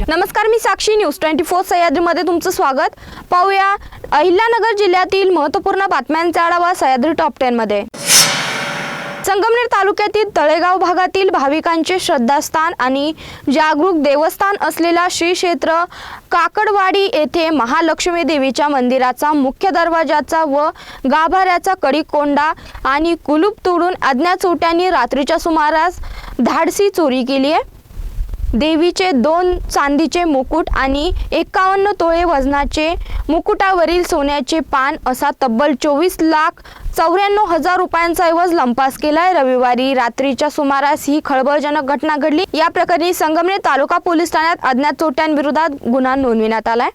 नमस्कार मी Sakshi news. Twenty four सह्याद्रीमध्ये तुमचं स्वागत. पाहूया अहिल्यानगर जिल्ह्यातील महत्त्वपूर्ण बातम्यांचा आढावा सह्याद्री टॉप टेन मध्ये. संगमनेर तालुक्यातील तळेगाव भागातील भाविकांचे श्रद्धास्थान आणि जागरूक देवस्थान असलेला श्री क्षेत्र काकडवाडी येथे महालक्ष्मी देवीच्या मंदिराचा मुख्य दरवाजाचा व गाभाऱ्याचा कडीकोंडा आणि कुलूप तोडून अज्ञात चोट्यांनी रात्रीच्या सुमारास धाडसी चोरी केली आहे. देवीचे दोन चांदीचे मुकुट आणि एकावन्न तोळे वजनाचे मुकुटावरील सोन्याचे पान असा तब्बल चोवीस लाख चौऱ्याण्णव हजार रुपयांचा ऐवज लंपास केलाय. रविवारी रात्रीच्या सुमारास ही खळबळजनक घटना घडली. या प्रकरणी संगमनेर तालुका पोलीस ठाण्यात अज्ञात चोट्यांविरोधात गुन्हा नोंदविण्यात आलाय.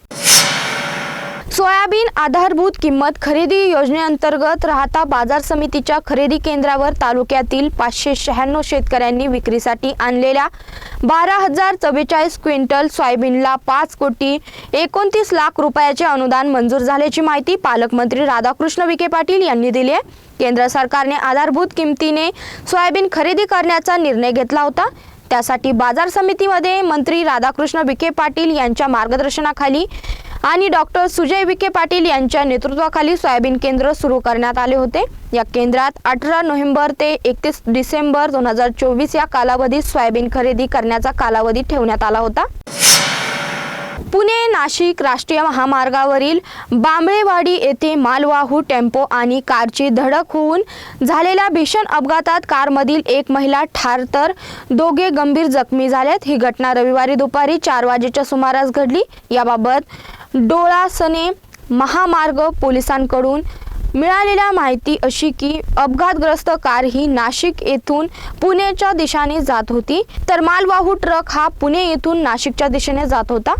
सोयाबीन आधारभूत किंमत खरेदी योजनेअंतर्गत राहता बाजार समितीच्या खरेदी केंद्रावर तालुक्यातील पाचशे शहाण्णव शेतकऱ्यांनी विक्रीसाठी आणलेल्या बारा हजार चव्वेचाळीस क्विंटल सोयाबीनला पाच कोटी एकोणतीस लाख रुपयाचे अनुदान मंजूर झाल्याची माहिती पालकमंत्री राधाकृष्ण विखे पाटील यांनी दिली आहे. केंद्र सरकारने आधारभूत किमतीने सोयाबीन खरेदी करण्याचा निर्णय घेतला होता. त्यासाठी बाजार समितीमध्ये मंत्री राधाकृष्ण विखे पाटील यांच्या मार्गदर्शनाखाली आणि डॉक्टर सुजय विखे पाटील यांच्या नेतृत्वाखाली सोयाबीन केंद्र सुरू करण्यात आले होते. या केंद्रात अठरा नोव्हेंबर ते एकतीस डिसेंबर दोन हजार चोवीस या कालावधीत सोयाबीन खरेदी करण्याचा कालावधी ठेवण्यात आला होता. पुणे नाशिक राष्ट्रीय महामार्गावरील बांबळेवाडी येथे मालवाहू टेम्पो आणि कारची धडक होऊन झालेल्या भीषण अपघातात कारमधील एक महिला ठार तर दोघे गंभीर जखमी झाल्यात. ही घटना रविवारी दुपारी चार वाजेच्या सुमारास घडली. याबाबत डोळासने महामार्ग पोलिसांकडून मिळालेल्या माहिती अशी की अपघातग्रस्त कार ही नाशिक येथून पुणेच्या दिशेने जात होती. तर मालवाहू ट्रक हा पुणे येथून नाशिकच्या दिशेने जात होता.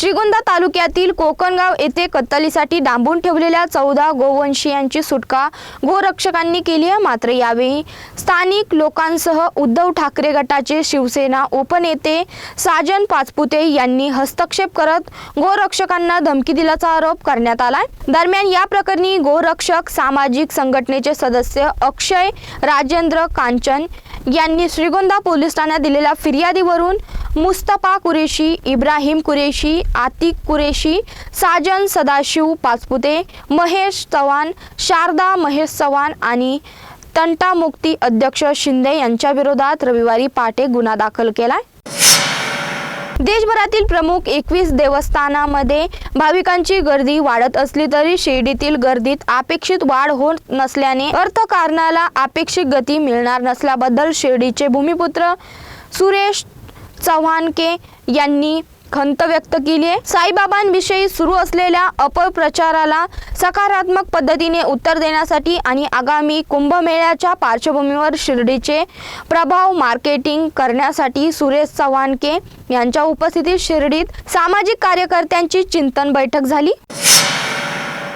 श्रीगोंदा तालुक्यातील कोकणगाव येथे कत्तलीसाठी डांबून ठेवलेल्या चौदा गोवंशीयांची सुटका गोरक्षकांनी केली आहे. मात्र यावेळी स्थानिक लोकांसह उद्धव ठाकरे गटाचे शिवसेना उपनेते साजन पाचपुते यांनी हस्तक्षेप करत गोरक्षकांना धमकी दिल्याचा आरोप करण्यात आलाय. दरम्यान या प्रकरणी गोरक्षक सामाजिक संघटनेचे सदस्य अक्षय राजेंद्र कांचन यांनी श्रीगोंदा पोलीस ठाण्यात दिलेल्या फिर्यादीवरून मुस्तफा कुरेशी इब्राहिम कुरेशी आतिक कुरेशी साजन सदाशिव पाचपुते महेश चव्हाण शारदा महेश चव्हाण आणि तंटामुक्ती अध्यक्ष शिंदे यांच्या विरोधात रविवारी पहाटे गुन्हा दाखल केलाय. देशभरातील प्रमुख एकवीस देवस्थानामध्ये भाविकांची गर्दी वाढत असली तरी शिर्डीतील गर्दीत अपेक्षित वाढ होत नसल्याने अर्थकारणाला अपेक्षित गती मिळणार नसल्याबद्दल शिर्डीचे भूमिपुत्र सुरेश चव्हाणके यांनी खंत व्यक्त केली आहे. साईबाबांविषयी सुरू असलेल्या अपप्रचाराला सकारात्मक पद्धतीने उत्तर देण्यासाठी आणि आगामी कुंभमेळ्याच्या पार्श्वभूमीवर शिर्डीचे प्रभाव मार्केटिंग करण्यासाठी सुरेश चव्हाणके यांच्या उपस्थितीत शिर्डीत सामाजिक कार्यकर्त्यांची चिंतन बैठक झाली.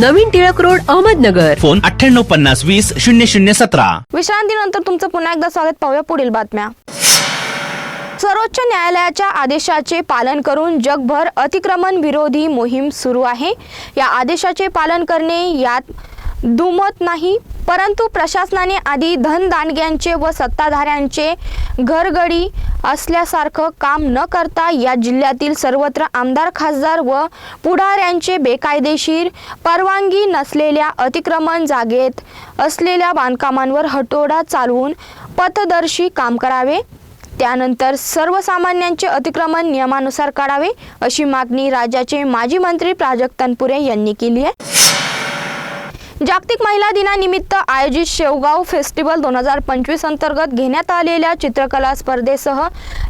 नवीन टिळक रोड अहमदनगर. फोन अठ्ठ्याण्णव पन्नास वीस शून्य शून्य सतरा. विश्रांतीनंतर तुमचं पुन्हा एकदा स्वागत. पाहूया पुढील बातम्या. सर्वोच्च न्यायालयाच्या आदेशाचे पालन करून जगभर अतिक्रमण विरोधी मोहीम सुरू आहे. या आदेशाचे पालन करणे यात दुमत नाही परंतु प्रशासनाने आधी धनदानग्यांचे व सत्ताधाऱ्यांचे घरगडी असल्यासारखं काम न करता या जिल्ह्यातील सर्वत्र आमदार खासदार व पुढाऱ्यांचे बेकायदेशीर परवानगी नसलेल्या अतिक्रमण जागेत असलेल्या बांधकामांवर हटोडा चालवून पथदर्शी काम करावे. त्यानंतर सर्वसामान्यांचे अतिक्रमण नियमानुसार काढावे अशी मागणी राज्याचे माजी मंत्री प्राजक्तनपुरे यांनी केली आहे. जागतिक महिला दिनानिमित्त आयोजित शेवगाव फेस्टिवल दोन हजार पंचवीस अंतर्गत घेण्यात आलेल्या चित्रकला स्पर्धेसह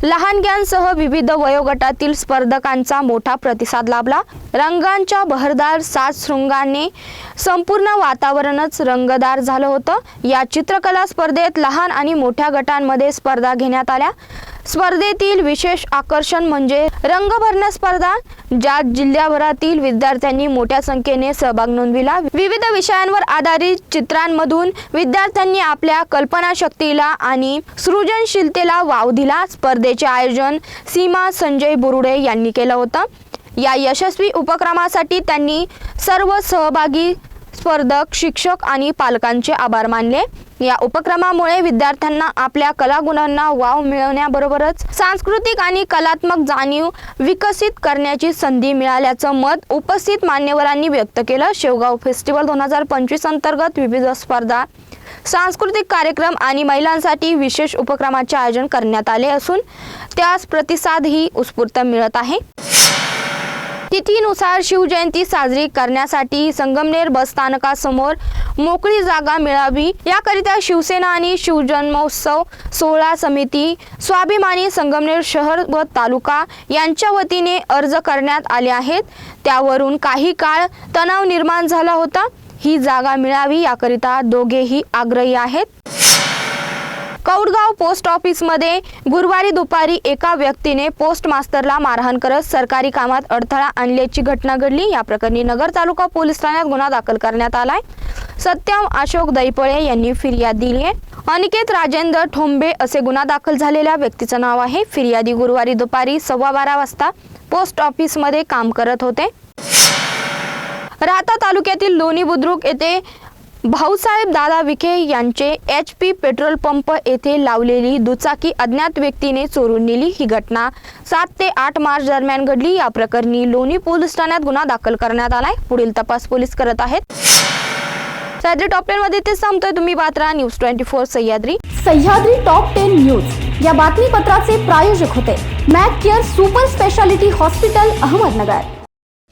लहानग्यांसह विविध वयोगटातील स्पर्धकांचा मोठा प्रतिसाद लाभला. रंगांच्या बहरदार सात शृंगाने संपूर्ण वातावरणच रंगदार झालं होतं. या चित्रकला स्पर्धेत लहान आणि मोठ्या गटांमध्ये स्पर्धा घेण्यात आल्या. स्पर्धेतील विशेष आकर्षण म्हणजे रंगभरण स्पर्धा ज्यात जिल्ह्याभरातील विद्यार्थ्यांनी मोठ्या संख्येने सहभाग नोंदविला. विविध विषयांवर आधारित चित्रांमधून विद्यार्थ्यांनी आपल्या कल्पनाशक्तीला आणि सृजनशीलतेला वाव दिला. स्पर्धेचे आयोजन सीमा संजय बुरुडे यांनी केलं होतं. या यशस्वी उपक्रमासाठी त्यांनी सर्व सहभागी स्पर्धक शिक्षक आणि पालकांचे आभार मानले. या उपक्रमामुळे विद्यार्थ्यांना आपल्या कलागुणांना वाव मिळवण्याबरोबरच सांस्कृतिक आणि कलात्मक जाणीव विकसित करण्याची संधी मिळाल्याचं मत उपस्थित मान्यवरांनी व्यक्त केलं. शेवगाव फेस्टिवल दोन हजार पंचवीस अंतर्गत विविध स्पर्धा सांस्कृतिक कार्यक्रम आणि महिलांसाठी विशेष उपक्रमाचे आयोजन करण्यात आले असून त्यास प्रतिसादही उत्स्फूर्त मिळत आहे. तिथीनुसार शिवजयंती साजरी करण्यासाठी संगमनेर बस स्थानकासमोर मोकळी जागा मिळावी. याकरिता शिवसेना आणि शिवजन्मोत्सव सोहळा समिती स्वाभिमानी संगमनेर शहर व तालुका यांच्या वतीने अर्ज करण्यात आले आहेत. त्यावरून काही काळ तणाव निर्माण झाला होता. ही जागा मिळावी याकरिता दोघेही आग्रही आहेत. कौडगाव पोस्ट ऑफिसमध्ये गुरुवारी दुपारी एका व्यक्तीने पोस्ट मास्तरला मारहाण करत सरकारी कामात अडथळा आणल्याची घटना घडली. या प्रकरणी नगर तालुका पोलीस ठाण्यात गुन्हा दाखल करण्यात आलाय. सत्यम अशोक दैपळे यांनी फिर्याद दिली आहे. अनिकेत राजेंद्र ठोंबे असे गुन्हा दाखल झालेल्या व्यक्तीचं नाव आहे. फिर्यादी गुरुवारी दुपारी सव्वा बारा वाजता पोस्ट ऑफिसमध्ये काम करत होते. राहता तालुक्यातील लोणी बुद्रुक येथे भाऊसाहेब दादा विखे यांचे एच पी पेट्रोल पंप येथे लावलेली दुचाकी अज्ञात व्यक्तीने चोरून नेली ही घटना. सात ते आठ मार्च दरम्यान घडली. या प्रकरणी लोणी पोलीस ठाण्यात गुन्हा दाखल करण्यात आलाय. पुढील तपास पोलीस करत आहेत. सह्याद्री टॉप टेन मध्ये ते संपतोय तुम्ही. बातरा news twenty four Sahyadri. Sahyadri top ten news. या बातमीपत्राचे प्रायोजक होते. Mac care super speciality hospital Ahmednagar.